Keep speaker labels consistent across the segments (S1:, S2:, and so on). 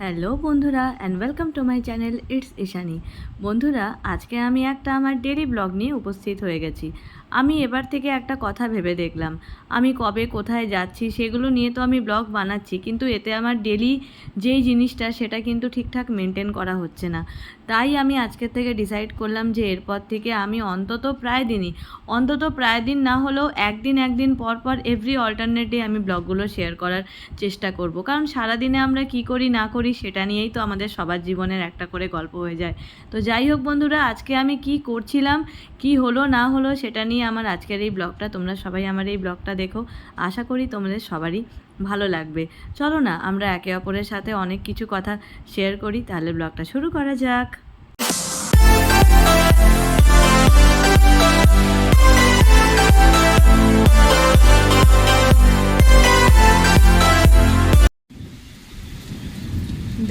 S1: Hello বন্ধুরা and welcome to my channel it's Ishani বন্ধুরা, আজকে আমি একটা আমার ডেলি ব্লগ নিয়ে উপস্থিত হয়ে গেছি। আমি এবার থেকে একটা কথা ভেবে দেখলাম। আমি কবে কোথায় যাচ্ছি সেগুলো নিয়ে তো আমি ব্লগ বানাচ্ছি, কিন্তু এতে আমার ডেলি যেই জিনিসটা সেটা কিন্তু ঠিকঠাক মেনটেন করা হচ্ছে না। তাই আমি আজকের থেকে ডিসাইড করলাম যে এরপর থেকে আমি অন্তত প্রায় দিনই, অন্তত প্রায় দিন না হলেও একদিন একদিন পর পর এভরি অল্টারনেটে আমি ব্লগগুলো শেয়ার করার চেষ্টা করব। কারণ সারাদিনে আমরা কি করি না করি সেটা নিয়েই তো আমাদের সবার জীবনের একটা করে গল্প হয়ে যায়। তো যাই হোক বন্ধুরা, আজকে আমি কি করছিলাম, কি হলো না হলো সেটা নিয়ে আমার আজকের এই ব্লগটা, তোমরা সবাই আমার এই ব্লগটা দেখো। আশা করি তোমাদের সবারই ভালো লাগবে। চলো না, আমরা একে অপরের সাথে অনেক কিছু কথা শেয়ার করি, তাহলে ব্লগটা শুরু করা যাক।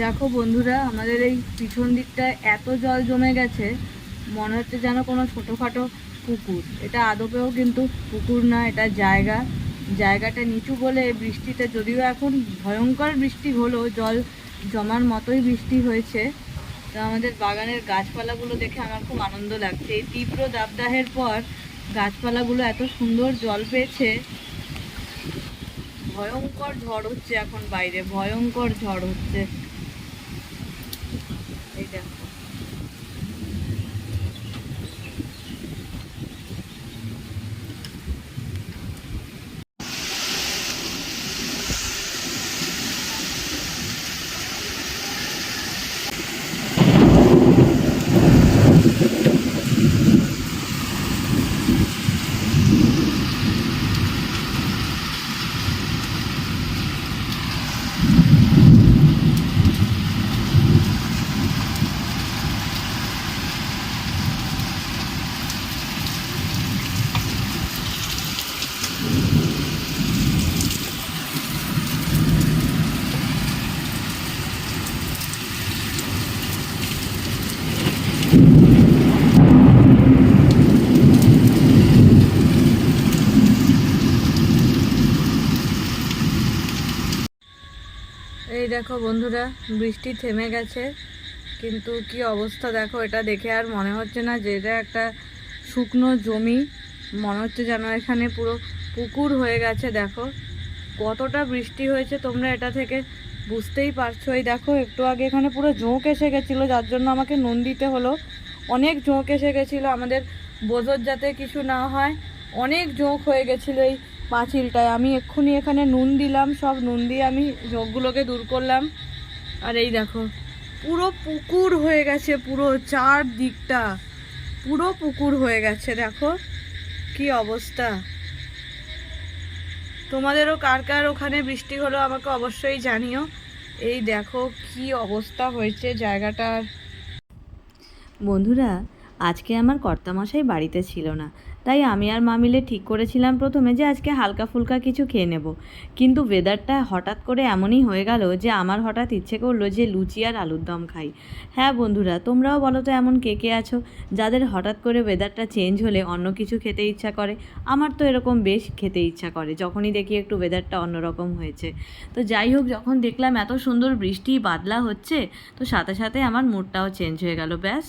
S1: দেখো বন্ধুরা, আমাদের এই পিছন দিকটায় এত জল জমে গেছে, মনে হচ্ছে যেন কোনো ছোটোখাটো পুকুর। এটা আদপেও কিন্তু পুকুর না, এটা জায়গা। জায়গাটা নিচু বলে বৃষ্টিতে যদিও এখন ভয়ঙ্কর বৃষ্টি হলো, জল জমার মতোই বৃষ্টি হয়েছে। তো আমাদের বাগানের গাছপালাগুলো দেখে আমার খুব আনন্দ লাগছে। এই তীব্র দাবদাহের পর গাছপালাগুলো এত সুন্দর জল পেয়েছে। ভয়ঙ্কর ঝড় হচ্ছে এখন বাইরে, ভয়ঙ্কর ঝড় হচ্ছে এই দেখো এই দেখো বন্ধুরা, বৃষ্টি থেমে গেছে, কিন্তু কি অবস্থা দেখো, এটা দেখে আর মনে হচ্ছে না যে এটা একটা শুকনো জমি। মনে হচ্ছে যেন এখানে পুরো পুকুর হয়ে গেছে, দেখো। কতটা বৃষ্টি হয়েছে তোমরা এটা থেকে বুঝতেই পারছ। এই দেখো, একটু আগে এখানে পুরো ঝোঁক এসে গেছিল, যার জন্য আমাকে নুন দিতে হলো। অনেক ঝোঁক এসে গেছিল, আমাদের বোঝর যাতে কিছু না হয়। অনেক ঝোঁক হয়ে গেছিল এই পাঁচিলটায়। আমি এক্ষুনি এখানে নুন দিলাম, সব নুন দিয়ে আমি ঝোঁকগুলোকে দূর করলাম। আর এই দেখো, পুরো পুকুর হয়ে গেছে, পুরো চার দিকটা পুরো পুকুর হয়ে গেছে, দেখো কি অবস্থা। তোমাদেরও কার কার ওখানে বৃষ্টি হলো আমাকে অবশ্যই জানিও। এই দেখো কি অবস্থা হয়েছে জায়গাটার। বন্ধুরা, আজকে আমার কর্তামশাই বাড়িতে ছিল না তাই আমি আর মা মিলে ঠিক করেছিলাম প্রথমে যে আজকে হালকা ফুলকা কিছু খেয়ে নেব। কিন্তু ওয়েদারটা হঠাৎ করে এমনই হয়ে গেল যে আমার হঠাৎ ইচ্ছে করল যে লুচি আর আলুর দম খাই। হ্যাঁ বন্ধুরা, তোমরাও বলো তো এমন কে কে আছো? যাদের হঠাৎ করে ওয়েদারটা চেঞ্জ হলে অন্য কিছু খেতে ইচ্ছা করে। আমার তো এরকম বেশ খেতে ইচ্ছা করে, যখনই দেখি একটু ওয়েদারটা অন্যরকম হয়েছে। তো যাই হোক, যখন দেখলাম এত সুন্দর বৃষ্টি বাদলা হচ্ছে, তো সাথে সাথে আমার মুডটাও চেঞ্জ হয়ে গেল, ব্যাস।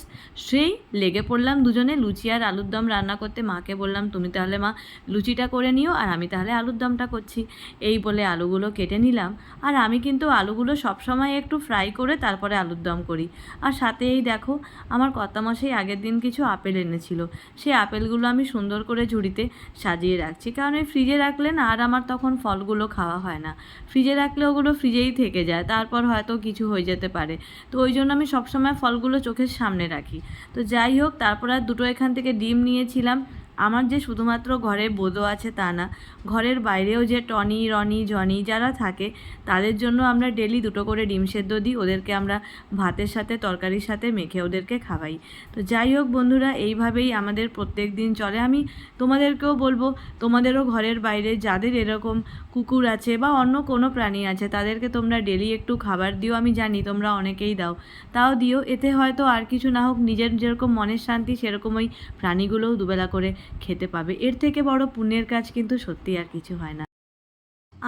S1: সেই লেগে পড়লাম দুজনে লুচি আর আলুর দম রান্না করতে মাকে বললাম, তুমি তাহলে মা লুচিটা করে নিও আর আমি তাহলে আলুর দমটা করছি। এই বলে আলুগুলো কেটে নিলাম। আর আমি কিন্তু আলুগুলো সবসময় একটু ফ্রাই করে তারপরে আলুর দম করি। আর সাথে এই দেখো, আমার কর্তামশাই আগের দিন কিছু আপেল এনেছিল। সেই আপেলগুলো আমি সুন্দর করে ঝুড়িতে সাজিয়ে রাখছি। কারণ এই ফ্রিজে রাখলে না আর আমার তখন ফলগুলো খাওয়া হয় না। ফ্রিজে রাখলে ওগুলো ফ্রিজেই থেকে যায়, তারপর হয়তো কিছু হয়ে যেতে পারে। তো ওই জন্য আমি সবসময় ফলগুলো চোখের সামনে রাখি। তো যাই হোক, তারপর আর দুটো এখান থেকে ডিম নিয়েছিলাম। আমার যে শুধুমাত্র ঘরে বোদো আছে তা না, ঘরের বাইরেও যে টনি, রনি জনি যারা থাকে, তাদের জন্য আমরা ডেলি দুটো করে ডিম সেদ্ধ দিই, ওদেরকে আমরা ভাতের সাথে, তরকারির সাথে মেখে ওদেরকে খাওয়াই। তো যাই হোক বন্ধুরা, এইভাবেই আমাদের প্রত্যেক দিন চলে। আমি তোমাদেরকেও বলব, তোমাদেরও ঘরের বাইরে যাদের এরকম কুকুর আছে বা অন্য কোনো প্রাণী আছে, তাদেরকে তোমরা ডেলি একটু খাবার দিও। আমি জানি তোমরা অনেকেই দাও, তাও দিও। এতে হয়তো আর কিছু না হোক, নিজের যেরকম মনের শান্তি সেরকম ওই প্রাণীগুলোও দুবেলা করে খেতে পাবে। এর থেকে বড় পুণ্যের কাজ কিন্তু সত্যি আর কিছু হয় না।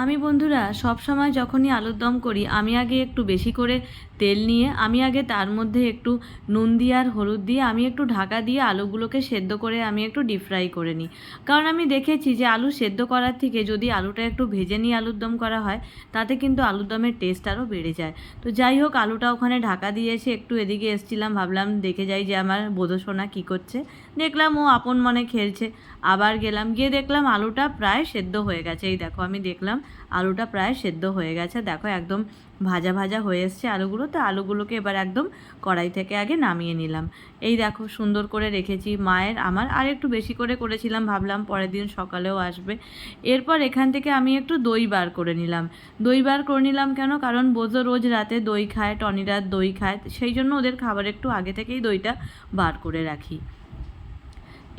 S1: আমি বন্ধুরা, সব সময় যখনই আলুর দম করি, আমি আগে একটু বেশি করে তেল নিয়ে, আমি আগে তার মধ্যে একটু নুন দিয়ে আর হলুদ দিয়ে, আমি একটু ঢাকা দিয়ে আলুগুলোকে সেদ্ধ করে আমি একটু ডিপ ফ্রাই করে নিই। কারণ আমি দেখেছি যে আলু সেদ্ধ করার থেকে যদি আলুটা একটু ভেজে নিয়ে আলুর দম করা হয়, তাতে কিন্তু আলুর দমের টেস্ট আরও বেড়ে যায়। তো যাই হোক, আলুটা ওখানে ঢাকা দিয়ে এসে একটু এদিকে এসছিলাম, ভাবলাম দেখে যাই যে আমার বোধোসোনা কী করছে। দেখলাম ও আপন মনে খেলছে। আবার গেলাম, গিয়ে দেখলাম আলুটা প্রায় সেদ্ধ হয়ে গেছে। এই দেখো, আমি দেখলাম আলুটা প্রায় সেদ্ধ হয়ে গেছে। দেখো, একদম ভাজা ভাজা হয়ে এসছে আলুগুলো। তো আলুগুলোকে এবার একদম কড়াই থেকে আগে নামিয়ে নিলাম। এই দেখো, সুন্দর করে রেখেছি মায়ের, আমার। আর একটু বেশি করে করেছিলাম, ভাবলাম পরের দিন সকালেও আসবে। এরপর এখান থেকে আমি একটু দই বার করে নিলাম। দই বার করে নিলাম কেন? কারণ বোঝো রোজ রাতে দই খায় টনিরাত দই খায়। সেই জন্য ওদের খাবার একটু আগে থেকেই দইটা বার করে রাখি।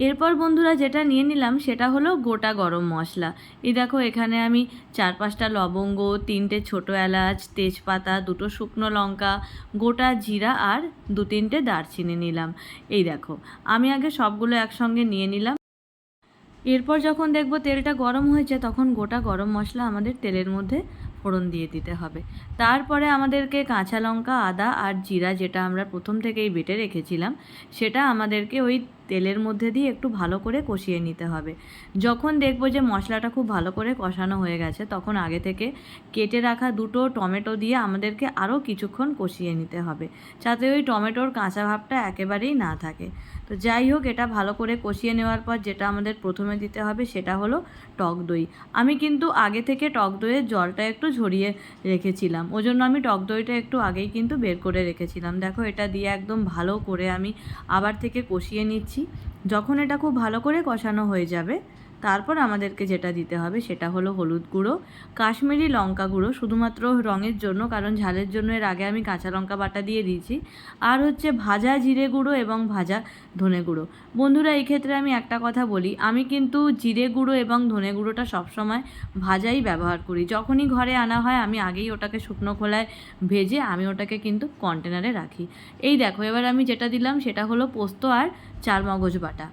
S1: এরপর বন্ধুরা যেটা নিয়ে নিলাম সেটা হলো গোটা গরম মশলা। এই দেখো এখানে আমি চার পাঁচটা লবঙ্গ, তিনটে ছোটো এলাচ, তেজপাতা, দুটো শুকনো লঙ্কা, গোটা জিরা আর দু তিনটে দারচিনি নিলাম। এই দেখো, আমি আগে সবগুলো একসঙ্গে নিয়ে নিলাম। এরপর যখন দেখব তেলটা গরম হয়েছে, তখন গোটা গরম মশলা আমাদের তেলের মধ্যে ফোড়ন দিয়ে দিতে হবে। তারপরে আমাদেরকে কাঁচা লঙ্কা, আদা আর জিরা, যেটা আমরা প্রথম থেকেই বেটে রেখেছিলাম, সেটা আমাদেরকে ওই তেলের মধ্যে দিয়ে একটু ভালো করে কষিয়ে নিতে হবে। যখন দেখব যে মশলাটা খুব ভালো করে কষানো হয়ে গেছে, তখন আগে থেকে কেটে রাখা দুটো টমেটো দিয়ে আমাদেরকে আরও কিছুক্ষণ কষিয়ে নিতে হবে, যাতে ওই টমেটোর কাঁচা ভাবটা একেবারেই না থাকে। তো যাই হোক, এটা ভালো করে কষিয়ে নেওয়ার পর যেটা আমাদের প্রথমে দিতে হবে সেটা হলো টক দই। আমি কিন্তু আগে থেকে টক দইয়ের জলটা একটু ঝরিয়ে রেখেছিলাম। ওই জন্য আমি টক দইটা একটু আগেই কিন্তু বের করে রেখেছিলাম। দেখো, এটা দিয়ে একদম ভালো করে আমি আবার থেকে কষিয়ে নিচ্ছি। যখন এটা খুব ভালো করে কষানো হয়ে যাবে তারপর আমাদেরকে যেটা দিতে হবে সেটা হলো হলুদ গুঁড়ো, কাশ্মীরি লঙ্কা গুঁড়ো, শুধুমাত্র রঙের জন্য, কারণ ঝালের জন্য এর আগে আমি কাঁচা লঙ্কা বাটা দিয়ে দিয়েছি। আর হচ্ছে ভাজা জিরে গুঁড়ো এবং ভাজা ধনে গুঁড়ো। বন্ধুরা, এই ক্ষেত্রে আমি একটা কথা বলি, আমি কিন্তু জিরে গুঁড়ো এবং ধনে গুঁড়োটা সবসময় ভাজাই ব্যবহার করি। যখনই ঘরে আনা হয়, আমি আগেই ওটাকে শুকনো খোলায় ভেজে আমি ওটাকে কিন্তু কন্টেনারে রাখি। এই দেখো, এবার আমি যেটা দিলাম সেটা হলো পোস্ত আর চার মগজ বাটা।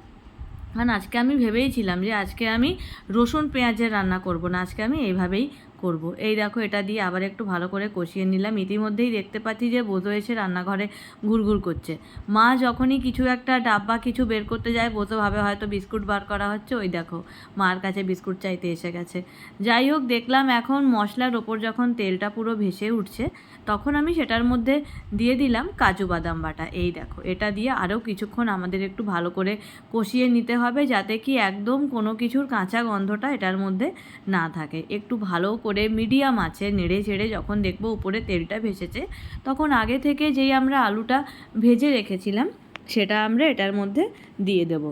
S1: কারণ আজকে আমি ভেবেইছিলাম যে আজকে আমি রসুন পেঁয়াজের রান্না করব না, আজকে আমি এইভাবেই করব। এই দেখো, এটা দিয়ে আবার একটু ভালো করে কষিয়ে নিলাম। ইতিমধ্যেই দেখতে পাচ্ছি যে বোধো এসে রান্নাঘরে ঘুরঘুর করছে। মা যখনই কিছু একটা ডাব্বা কিছু বের করতে যায় বোধো ভাবে হয়তো বিস্কুট বার করা হচ্ছে। ওই দেখো, মার কাছে বিস্কুট চাইতে এসে গেছে। যাই হোক, দেখলাম এখন মশলার ওপর যখন তেলটা পুরো ভেসে উঠছে, তখন আমি সেটার মধ্যে দিয়ে দিলাম কাজু বাদাম বাটা। এই দেখো, এটা দিয়ে আরও কিছুক্ষণ আমাদের একটু ভালো করে কষিয়ে নিতে হবে, যাতে কি একদম কোনো কিছুর কাঁচা গন্ধটা এটার মধ্যে না থাকে। একটু ভালো করে মিডিয়াম আছে, নেড়ে চেড়ে যখন দেখব উপরে তেলটা ভেসেছে, তখন আগে থেকে যেই আমরা আলুটা ভেজে রেখেছিলাম, সেটা আমরা এটার মধ্যে দিয়ে দেব।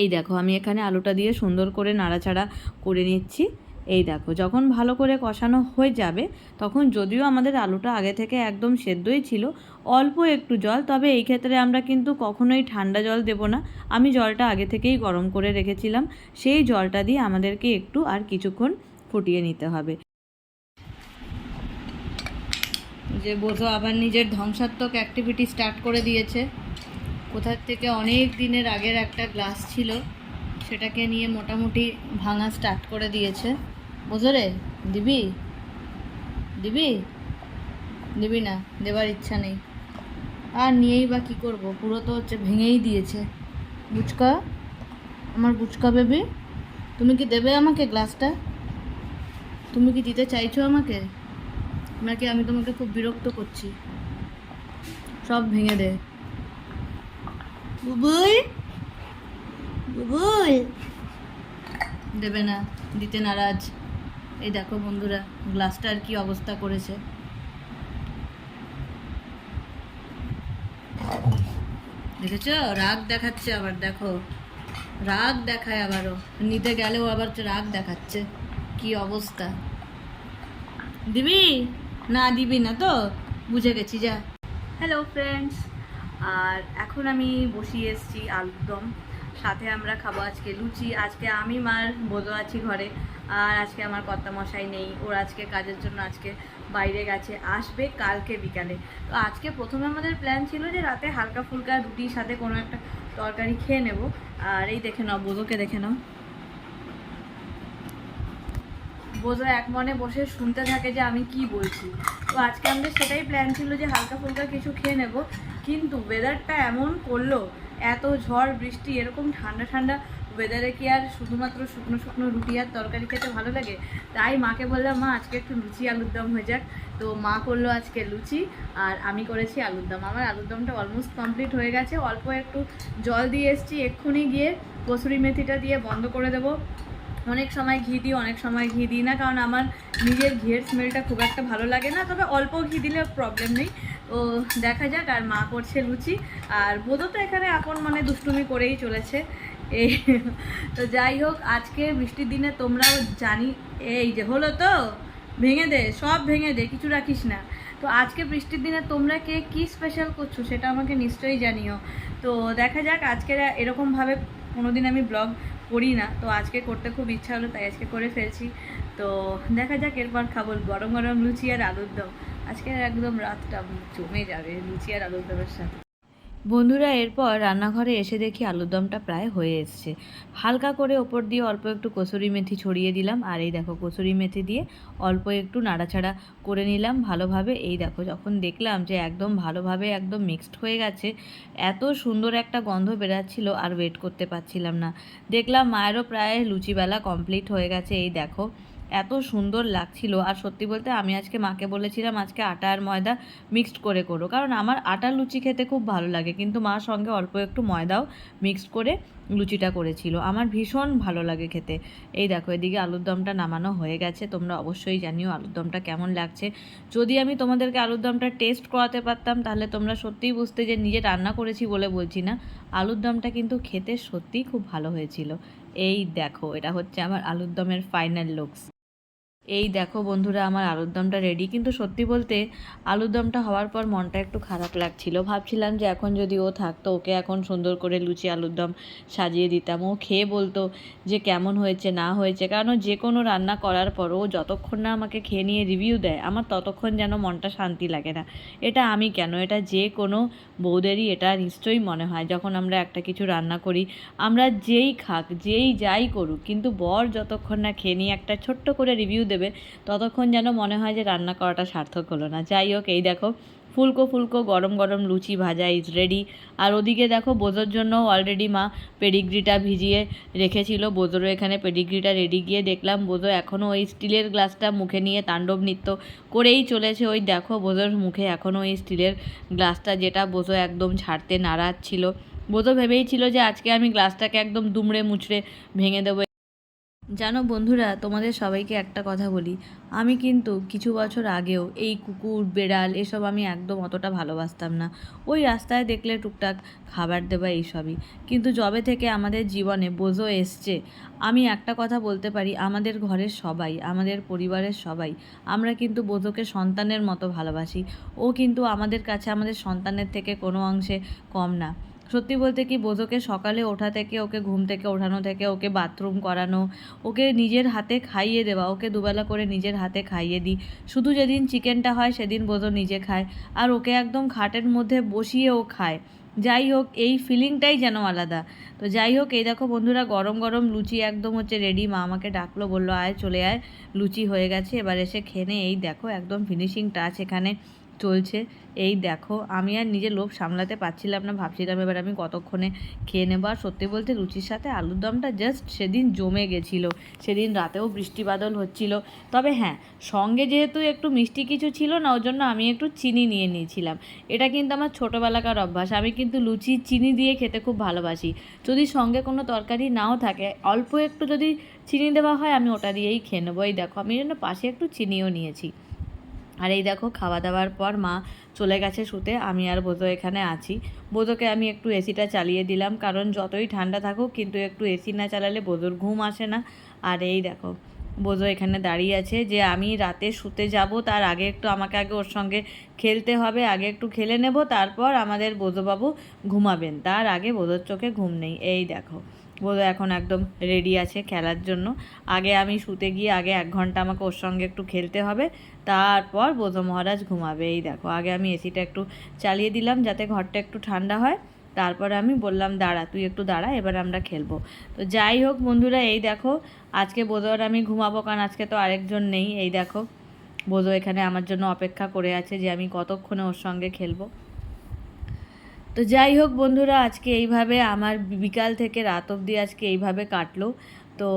S1: এই দেখো, আমি এখানে আলুটা দিয়ে সুন্দর করে নাড়াচাড়া করে নিচ্ছি। এই দেখো, যখন ভালো করে কষানো হয়ে যাবে, তখন যদিও আমাদের আলুটা আগে থেকে একদম সেদ্ধই ছিল, অল্প একটু জল, তবে এই ক্ষেত্রে আমরা কিন্তু কখনোই ঠান্ডা জল দেব না। আমি জলটা আগে থেকেই গরম করে রেখেছিলাম, সেই জলটা দিয়ে আমাদেরকে একটু আর কিছুক্ষণ ফুটিয়ে নিতে হবে। যে বোধ আবার নিজের ধ্বংসাত্মক অ্যাক্টিভিটি স্টার্ট করে দিয়েছে। কোথার থেকে অনেক দিনের আগের একটা গ্লাস ছিল, সেটাকে নিয়ে মোটামুটি ভাঙা স্টার্ট করে দিয়েছে। বোঝো রে, দিবি? দিবি? দিবি না, দেবার ইচ্ছা নেই। আর নিয়েই বা কী করব? পুরো তো হচ্ছে ভেঙেই দিয়েছে। বুচকা? আমার বুচকা বেবি? তুমি কি দেবে আমাকে গ্লাসটা তুমি কি দিতে চাইছো আমাকে? নাকি আমি তোমাকে খুব বিরক্ত করছি। সব ভেঙে দে। বুবুল! বুবুল! দেবে না, দিতে নারাজ। এই দেখো বন্ধুরা, গ্লাসটার কি অবস্থা করেছে। দেখেছ? রাগ দেখাচ্ছে আবার, দেখো। রাগ দেখায় আবারও। নিতে গেলেও আবার রাগ দেখাচ্ছে। কি অবস্থা? দিবি? না দিবি না তো। বুঝে গেছি, যা। হ্যালো ফ্রেন্ডস আর এখন আমি বসিয়ে এসেছি আলুর দম সাথে আমরা খাব আজকে লুচি। আজকে আমি মার বোধ আছি ঘরে। আর আজকে আমার কর্তা মশাই নেই। ওর আজকে কাজের জন্য আজকে বাইরে গেছে। আসবে কালকে বিকালে। তো আজকে প্রথমে আমাদের প্ল্যান ছিল যে রাতে হালকা ফুলকা রুটির সাথে কোনো একটা তরকারি খেয়ে নেব। আর এই দেখে নাও, বোধকে দেখে নাও। বোঝো, এক মনে বসে শুনতে থাকে যে আমি কি বলছি। তো আজকে আমাদের সেটাই প্ল্যান ছিল যে হালকা ফুলকা কিছু খেয়ে নেব। কিন্তু ওয়েদারটা এমন করল, এত ঝড়, বৃষ্টি, এরকম ঠান্ডা ঠান্ডা ওয়েদারে কি আর শুধুমাত্র শুকনো শুকনো রুটি আর তরকারি খেতে ভালো লাগে? তাই মাকে বললাম, মা, আজকে একটু লুচি আলুর দম হয়ে যাক। তো মা করল আজকে লুচি, আর আমি করেছি আলুর দম। আমার আলুর দমটা অলমোস্ট কমপ্লিট হয়ে গেছে। অল্প একটু জল দিয়ে এসেছি, এক্ষুনি গিয়ে কসুরি মেথিটা দিয়ে বন্ধ করে দেবো। অনেক সময় ঘি দিই, অনেক সময় ঘি দিই না, কারণ আমার নিজের ঘিয়ের স্মেলটা খুব একটা ভালো লাগে না, তবে অল্প ঘি দিলে প্রবলেম নেই। তো দেখা যাক, আর মা করছে লুচি, আর বোধ তো এখানে এখন মানে দুষ্টুমি করেই চলেছে। এই তো যাই হোক, আজকে বৃষ্টির দিনে তোমরাও জানি, এই যে হলো তো, ভেঙে দে, সব ভেঙে দে, কিছু রাখিস না। তো আজকে বৃষ্টির দিনে তোমরা কে কি স্পেশাল করছ সেটা আমাকে নিশ্চয়ই জানিও। তো দেখা যাক আজকে এরকমভাবে কোনোদিন আমি ব্লগ করি না। তো আজকে করতে খুব ইচ্ছা হলো, তাই আজকে করে ফেলছি। তো দেখা যাক, এরপর খাব গরম গরম লুচি আর আলুর দম। আজকে একদম রাতটা জমে যাবে লুচি আর আলুর দমের সাথে। বন্ধুরা, এরপর রান্নাঘরে এসে দেখি আলুর দমটা প্রায় হয়ে এসছে। হালকা করে ওপর দিয়ে অল্প একটু কসুরি মেথি ছড়িয়ে দিলাম, আর এই দেখো কসুরি মেথি দিয়ে অল্প একটু নাড়াচাড়া করে নিলাম ভালোভাবে। এই দেখো, যখন দেখলাম যে একদম ভালোভাবে একদম মিক্সড হয়ে গেছে, এত সুন্দর একটা গন্ধ বেরাচ্ছিল, আর ওয়েট করতে পারছিলাম না। দেখলাম মায়েরও প্রায় লুচিবেলা কমপ্লিট হয়ে গেছে, এই দেখো। এত সুন্দর লাগছিল। আর সত্যি বলতে আমি আজকে মাকে বলেছিলাম, আজকে আটা আর ময়দা মিক্সড করে করো। কারণ আমার আটার লুচি খেতে খুব ভালো লাগে, কিন্তু মার সঙ্গে অল্প একটু ময়দাও মিক্সড করে লুচিটা করেছিল। আমার ভীষণ ভালো লাগে খেতে। এই দেখো, এদিকে আলুর দমটা নামানো হয়ে গেছে। তোমরা অবশ্যই জানিও আলুর দমটা কেমন লাগছে। যদি আমি তোমাদেরকে আলুর দমটা টেস্ট করাতে পারতাম, তাহলে তোমরা সত্যিই বুঝতে যে নিজে রান্না করেছি বলে বলছি না। আলুর দমটা কিন্তু খেতে সত্যিই খুব ভালো হয়েছিল। এই দেখো, এটা হচ্ছে আমার আলুর দমের ফাইনাল লুকস এই দেখো বন্ধুরা, আমার আলুর দমটা রেডি কিন্তু সত্যি বলতে, আলুর দমটা হওয়ার পর মনটা একটু খারাপ লাগছিল। ভাবছিলাম যে এখন যদি ও থাকতো, ওকে এখন সুন্দর করে লুচি আলুর দম সাজিয়ে দিতাম। ও খেয়ে বলতো যে কেমন হয়েছে, না হয়েছে। কারণ যে কোনো রান্না করার পর ও যতক্ষণ না আমাকে খেয়ে নিয়ে রিভিউ দেয়, আমার ততক্ষণ যেন মনটা শান্তি লাগে না। এটা আমি কেন? এটা যে কোনো বৌদেরই এটা নিশ্চয়ই মনে হয়, যখন আমরা একটা কিছু রান্না করি। আমরা যেই খাক, যেই যাই করুক, কিন্তু বর যতক্ষণ না খেয়ে নিয়ে একটা ছোট্ট করে রিভিউ দেবে ততক্ষণ যেন মনে হয় যে রান্না করাটা সার্থক হলো না। যাই হোক, এই দেখো, ফুলকো ফুলকো, গরম গরম লুচি ভাজা ইজ রেডি আর ওদিকে দেখো, বোজোর জন্য অলরেডি মা পেডিগ্রিটা ভিজিয়ে রেখেছিল। বোজোরও এখানে পেডিগ্রিটা রেডি গিয়ে দেখলাম। বোজো এখনও ওই স্টিলের গ্লাসটা মুখে নিয়ে তাণ্ডব নৃত্য করেই চলেছে। ওই দেখো, বোজোর মুখে এখনও ওই স্টিলের গ্লাসটা যেটা বোজো একদম ছাড়তে নাড়াচ্ছিল বোধ ভেবেই ছিল যে আজকে আমি গ্লাসটাকে একদম দুমড়ে মুচড়ে ভেঙে দেবো। জানো বন্ধুরা, তোমাদের সবাইকে একটা কথা বলি। আমি কিন্তু কিছু বছর আগেও এই কুকুর, বেড়াল এসব আমি একদম অতটা ভালোবাসতাম না। ওই রাস্তায় দেখলে টুকটাক খাবার দেওয়া এইসবই। কিন্তু যবে থেকে আমাদের জীবনে বোঝো এসছে, আমি একটা কথা বলতে পারি, আমাদের ঘরের সবাই, আমাদের পরিবারের সবাই, আমরা কিন্তু বোঝোকে সন্তানের মতো ভালোবাসি। ও কিন্তু আমাদের কাছে আমাদের সন্তানের থেকে কোনো অংশে কম না। সত্যি বলতে কি বোধকে সকালে ওঠা থেকে, ওকে ঘুম থেকে ওঠানো থেকে, ওকে বাথরুম করানো, ওকে নিজের হাতে খাইয়ে দেওয়া, ওকে দুবেলা করে নিজের হাতে খাইয়ে দিই। শুধু যেদিন চিকেনটা হয়, সেদিন বোধ নিজে খায়। আর ওকে একদম খাটের মধ্যে বসিয়ে ও খায়। যাই হোক, এই ফিলিংটাই যেন আলাদা। তো যাই হোক, এই দেখো বন্ধুরা, গরম গরম লুচি একদম হচ্ছে রেডি মা আমাকে ডাকলো, বলল, আয়, চলে আয়। লুচি হয়ে গেছে, এবার এসে খেনে এই দেখো, একদম ফিনিশিং টাচ এখানে। চলছে। এই দেখো, আমি আর নিজের লোভ সামলাতে পারছিলাম না, ভাবছিলাম এবার আমি কতক্ষণে খেয়ে নেব। আর সত্যি বলতে লুচির সাথে আলুর দমটা জাস্ট সেদিন জমে গেছিল। সেদিন রাতেও বৃষ্টি বাদল হচ্ছিল। তবে হ্যাঁ সঙ্গে যেহেতু একটু মিষ্টি কিছু ছিল না, ওর জন্য আমি একটু চিনি নিয়ে নিয়েছিলাম। এটা কিন্তু আমার ছোটোবেলাকার অভ্যাস। আমি কিন্তু লুচি, চিনি দিয়ে খেতে খুব ভালোবাসি। যদি সঙ্গে কোনো তরকারি নাও থাকে, অল্প একটু যদি চিনি দেওয়া হয়, আমি ওটা দিয়েই খেয়ে নেব। এই দেখো, আমি জন্য পাশে একটু চিনিও নিয়েছি। আর এই দেখো খাওয়া দাওয়ার পর মা চলে গেছে শুতে, আমি আর বোধো এখানে আছি। বোধোকে আমি একটু এসিটা চালিয়ে দিলাম, কারণ যতই ঠান্ডা থাকুক, কিন্তু একটু এসি না চালালে বোধোর ঘুম আসে না। আর এই দেখো বোঝো এখানে দাঁড়িয়ে আছে যে আমি রাতে শুতে যাব, তার আগে একটু আমাকে আগে ওর সঙ্গে খেলতে হবে, আগে একটু খেলে নেব, তারপর আমাদের বোধবাবু ঘুমাবেন। তার আগে বোধোর চোখে ঘুম নেই। এই দেখো বোধ এখন একদম রেডি আছে খেলার জন্য। আগে আমি শুতে গিয়ে আগে এক ঘণ্টা আমাকে ওর সঙ্গে একটু খেলতে হবে তারপর বোধ মহারাজ ঘুমাবে। এই দেখো, আগে আমি এসিটা একটু চালিয়ে দিলাম যাতে ঘরটা একটু ঠান্ডা হয়। তারপরে আমি বললাম, দাঁড়া, তুই একটু দাঁড়া, এবার আমরা খেলব। তো যাই হোক বন্ধুরা, এই দেখো, আজকে বোধহয় আমি ঘুমাবো, কারণ আজকে তো আরেকজন নেই। এই দেখো বোধ এখানে আমার জন্য অপেক্ষা করে আছে যে আমি কতক্ষণে ওর সঙ্গে খেলব। তো যাই হোক বন্ধুরা, আজকে এইভাবে আমার বিকাল থেকে রাত অবধি আজকে এইভাবে কাটলো। তো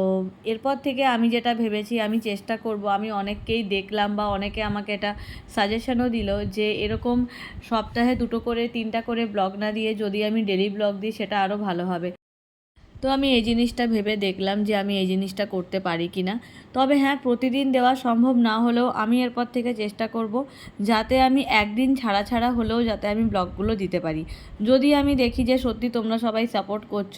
S1: এরপর থেকে আমি যেটা ভেবেছি, আমি চেষ্টা করব, আমি অনেককেই দেখলাম বা অনেকে আমাকে এটা সাজেশনও দিল যে এরকম সপ্তাহে দুটো করে, তিনটা করে ব্লগ না দিয়ে যদি আমি ডেলি ব্লগ দিই, সেটা আরও ভালো হবে। তো আমি এই জিনিসটা ভেবে দেখলাম যে আমি এই জিনিসটা করতে পারি কি না তবে হ্যাঁ প্রতিদিন দেওয়া সম্ভব না হলেও আমি এরপর থেকে চেষ্টা করব যাতে আমি একদিন ছাড়া ছাড়া হলেও যাতে আমি ব্লগগুলো দিতে পারি। যদি আমি দেখি যে সত্যি তোমরা সবাই সাপোর্ট করছ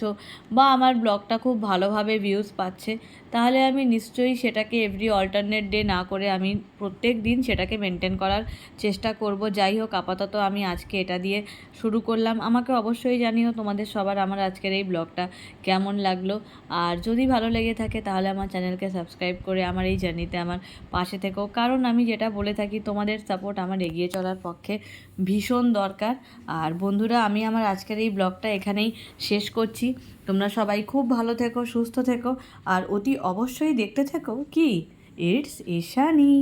S1: বা আমার ব্লগটা খুব ভালোভাবে ভিউজ পাচ্ছে তাহলে আমি নিশ্চয়ই সেটাকে এভরি অল্টারনেট ডে না করে আমি প্রত্যেক দিন সেটাকে মেনটেন করার চেষ্টা করব। যাই হোক, আপাতত আমি আজকে এটা দিয়ে শুরু করলাম। আমাকে অবশ্যই জানিও তোমাদের সবার আমার আজকের এই ব্লগটা কেমন লাগল। আর যদি ভালো লেগে থাকে তাহলে আমার চ্যানেলকে সাবস্ক্রাইব করে আমার এই জার্নিতে আমার পাশে থেকো। কারণ আমি যেটা বলে থাকি, তোমাদের সাপোর্ট আমার এগিয়ে চলার পক্ষে ভীষণ দরকার। আর বন্ধুরা, আমি আমার আজকের এই ব্লগটা এখানেই শেষ করছি। তোমরা সবাই খুব ভালো থেকো, সুস্থ থেকো, আর অতি অবশ্যই দেখতে থেকো কি? ইটস ঈশানি